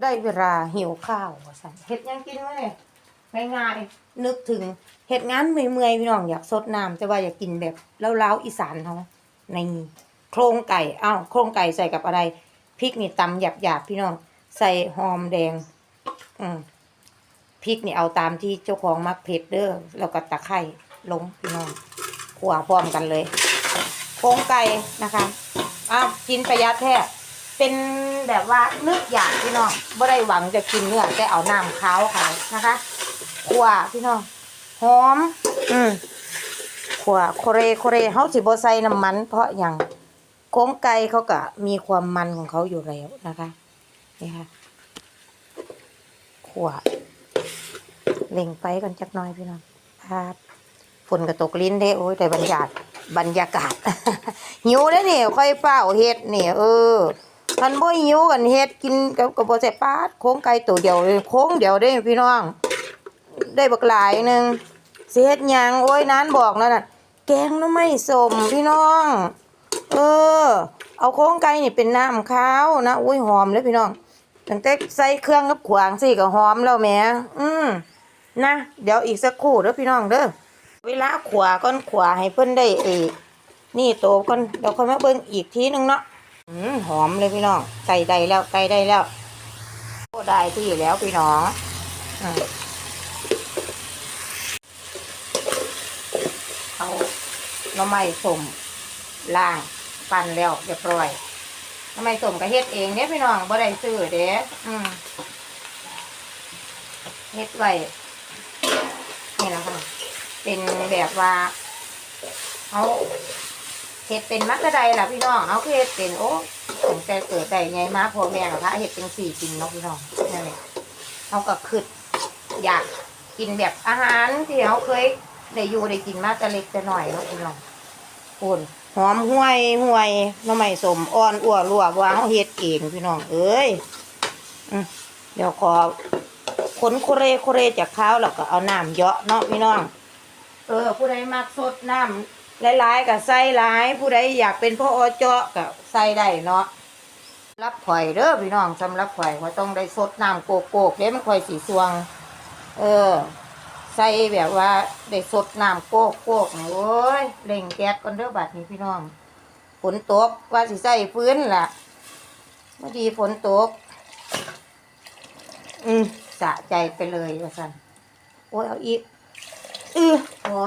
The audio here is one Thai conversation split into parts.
ได้เวลาหิวข้าวสั่นเฮ็ดยังกินวะเนี่ยง่ายๆนึกถึงเฮ็ดงานเมื่อยๆพี่น้องอยากสดน้ำแต่ว่าอยากกินแบบเล้าๆอีสานเขาในโครงไก่อ้าวโครงไก่ใส่กับอะไรพริกนี่ตำหยาบๆพี่น้อง ใส่หอมแดง อืมพริกนี่เอาตามที่เจ้าของมักเผ็ดเด้อแล้วก็ตะไคร้ลงพี่น้องขัวพร้อมกันเลยโครงไก่นะคะอ้าวกินประหยัดแท้ เป็นแบบว่านึกอยากพี่น้องบ่ได้หวังจะกินเนื้อแต่เอาน้ำเขาวขายนะคะขัวพี่น้องหอม อืมขัวโคเรโคเรเฮาสิบ่ใส่น้ำมัน เพราะอย่างโครงไก่เขาก็มีความมันของเขาอยู่แล้วนะคะนี่ค่ะขัวเล่งไปกันจักน่อยพี่น้องครับฝนกระตกลิ้นเด้โอ้ยแต่บรรยากาศบรรยากาศหิวเด้วเนี่ยค่อยเป้าเฮ็ดเนี่ยเออ มันบ่หิวกันเฮ็ดกินกับกับบ่ใส่ปาดโค้งไก่ตัวเดียวเลยโค้งเดียวได้พี่น้อง ได้บักหลายหนึงสิเฮ็ดหยังโอ้ยนานบอกแล้วน่ะแกงหน้ำไม่สมพี่น้อง เออ เอาโค้งไก่นี่เป็นน้ำข้าวนะอุ้ยหอมเลยพี่น้องตั้งแต่ใส่เครื่องกับขวางสิก็หอมแล้วแหมอืมนะ เดี๋ยวอีกสักครู่เด้อพี่น้องเด้อเวลาขวาก้อนขวาให้เพิ่นได้เอกนี่โตก่อนเดี๋ยวค่อยมาเบิ่งอีกทีนึงเนาะ หอมเลยพี่น้องไก่ได้แล้วไก่ได้แล้วโอ้ได้ที่แล้วพี่น้องอเอาหน้ำไม้สมล่างปั่นแล้วเรียบร้อยหน้ำไม้สมก็เฮ็ดเองเนี่ยพี่น้องบ่ได้ซื้อเด้อืมเฮ็ดไว้นี่แหละค่ะ เป็นแบบว่าเอา เห็ดเป็นมักกะไดล่ะพี่น้องเอาคือเห็ดเป็นโอ้ตั้งแต่เกิดได้ไงมาพ่อแม่กับพระเห็ดเป็นสี่กินเนาะพี่น้องนั่นแหละเขาก็คืออยากกินแบบอาหารที่เขาเคยได้อยู่ได้กินมาแต่เล็กแต่น้อยเนาะพี่น้องคุณหอมห่วยห่วยน้ำไม่สมอ่อนอ้วรัววางเขาเห็ดเองพี่น้องเอ้ยเดี๋ยวขอขนโคเรโคเรจากข้าวแล้วก็เอาน้ำเยอะเนาะพี่น้อง เออผู้ใดมักสดน้ำ หลายๆก็ใส่หลายผู้ใดอยากเป็นพ่ออเจาะก็ใส่ได้เนาะรับข่อยเด้อพี่น้องสำหรับข่อยว่าต้องได้สดน้ำโกโก้เด้มันข่อยสีสวง เออ ใส่แบบว่าได้สดน้ำโกโก้นี่โอ้ยเล่งแก๊สก่อนเด้อบัดนี้พี่น้องฝนตกว่าสิใส่ฟื้นล่ะพอดีฝนตก อืมสะใจไปเลยว่าสันโอ้ยเอาอีกอือหัว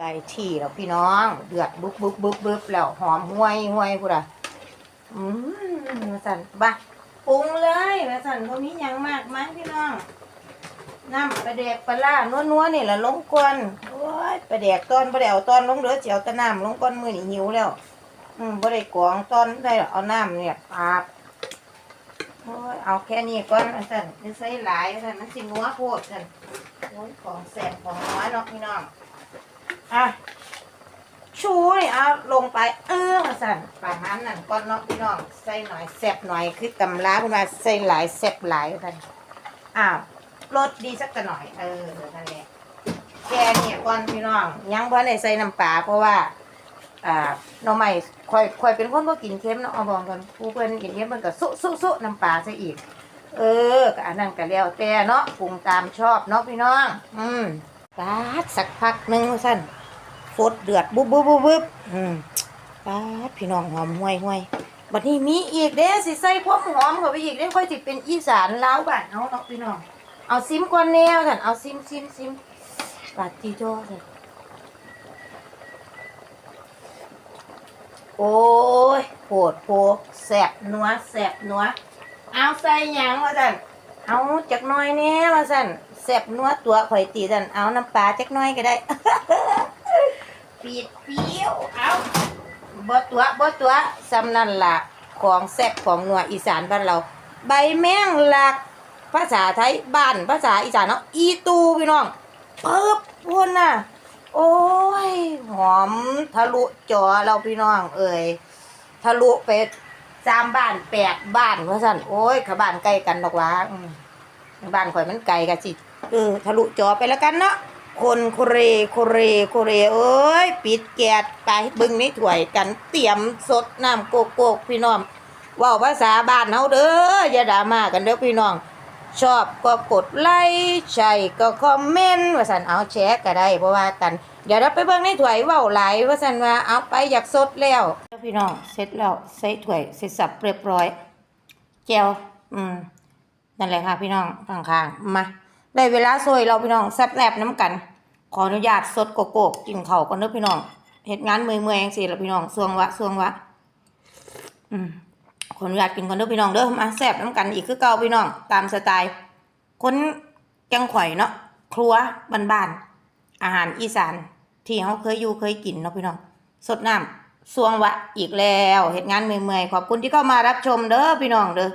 ได้ที่แล้วพี่น้อง เดือดบุบบุบบุบบุบแล้วหอมห้วยห้วยพูดอะอืมมาสั่นบ้าปรุงเลยมาสั่นพวกนี้ยังมากมั้งพี่น้องน้ำปลาแดกปลาล่านัวนัวนี่แหละลงกวนโอ้ยปลาแดกตอนปลาแดกตอนลงเดือเจียวตะน้ำลงก้นมือนี่หิวแล้ว อืมบ่ได้กรองตอนได้เอาน้ำเนี่ยปาบโอ้ยเอาแค่นี้ก่อนอาจารย์จะใส่หลายอาจารย์มันสิงัวโพดอาจารย์โอ้ยของแสบของน้อยเนาะพี่น้อง อะชูนี่เอาลงไปเอออาจารย์ประมาณนั้นก่อนเนาะพี่น้องใส่หน่อยแสบหน่อยคือตำลาคุณมาใส่หลายแสบหลายอาจารย์อ้าวรสดีสักหน่อย เออนั่นแหละแค่นี้ก่อนพี่น้อง ยังบ่ได้ในใส่น้ำปลาเพราะว่าอ่าหน่อไม้ค่อยค่อยเป็นคนบ่กินเค็มเนาะเอาบอกกันผู้เพิ่นกินเค็มเพิ่นก็สุสุสุน้ำปลาซะอีก เออก็อันนั้นก็แล้วแต่เนาะปรุงตามชอบเนาะพี่น้อง อืมปาสักพักหนึงว่าซั่น ฟดเดือดบุบบุบบุบบุบอืมปาดพี่น้องหอมห่วยห่วยบัดนี้มีอีกเด้สิใส่ความหอมเข้าไปอีกเด้ค่อยสิเป็นอีสานลาวบ้านเฮาเนาะพี่น้องเอาซิมก่อนแนวซั่นเอาซิมซิมซิมปาดจีโจ้ซั่นโอ้ยโผดโผแสบนัวแสบนัวเอาใส่หยังว่าสั่นเอาจักหน้อยแน่ว่าสั่นแสบนัวตัวข่อยตีสั่นเอาน้ำปลาจักหน้อยก็ได้ ปีดเปี้ยวเอาบ่ตัวบ่ตัวสำนั่นละของแซ่บของนัวอีสานบ้านเรา ใบแมงลัก ภาษาไทยบ้านภาษาอีสานเนาะอีตูพี่น้องเปิ๊บพุ่นน่ะ โอ้ย หอมทะลุจอเราพี่น้อง เอ่ยทะลุไปสามบ้านแปดบ้านว่าสั่นโอ้ยขบ้านใกล้กันดอกว่าบ้านข่อยมันไกลกันสิเออทะลุจอไปแล้วกันเนาะ คนโคเรโคเรโคเรเอ้ยปิดแกดไปบึงนี่ถวยกันเตรียมสดน้ำโกโก้พี่น้องว่าภาษาบ้านเฮาเด้ออย่าด่ามากันเด้อพี่น้อง ชอบก็กดไลค์ใช่ก็คอมเมนต์ว่าซั่นเอาแชร์ก็ได้เพราะว่ากัน เดี๋ยวเราไปเบิ่งในถ้วยเว้าหลายว่าซั่นว่าเอาไปอยากสดแล้วพี่น้องเสร็จแล้วใส่ถ้วยเสร็จสับเรียบร้อยแก้วอืมนั่นแหละค่ะพี่น้องข้างๆมา ได้เวลาซวยเราพี่น้องแซ่บแลบน้ำกัน ขออนุญาตสดโกโก้กินเข่าก่อนเด้อพี่น้องเฮ็ดงานเมื่อยๆจังซี่ล่ะพี่น้องสวงวะสวงวะอืมขออนุญาตกินก่อนเด้อพี่น้องเด้อมาแซ่บน้ำกันอีกคือเก่าพี่น้องตามสไตล์คนจังข่อยเนาะครัวบ้านๆอาหารอีสานที่เขาเคยอยู่เคยกินเนาะพี่น้องสดน้ำสวงวะอีกแล้วเฮ็ดงานเมื่อยๆขอบคุณที่เข้ามารับชมเด้อพี่น้องเด้อ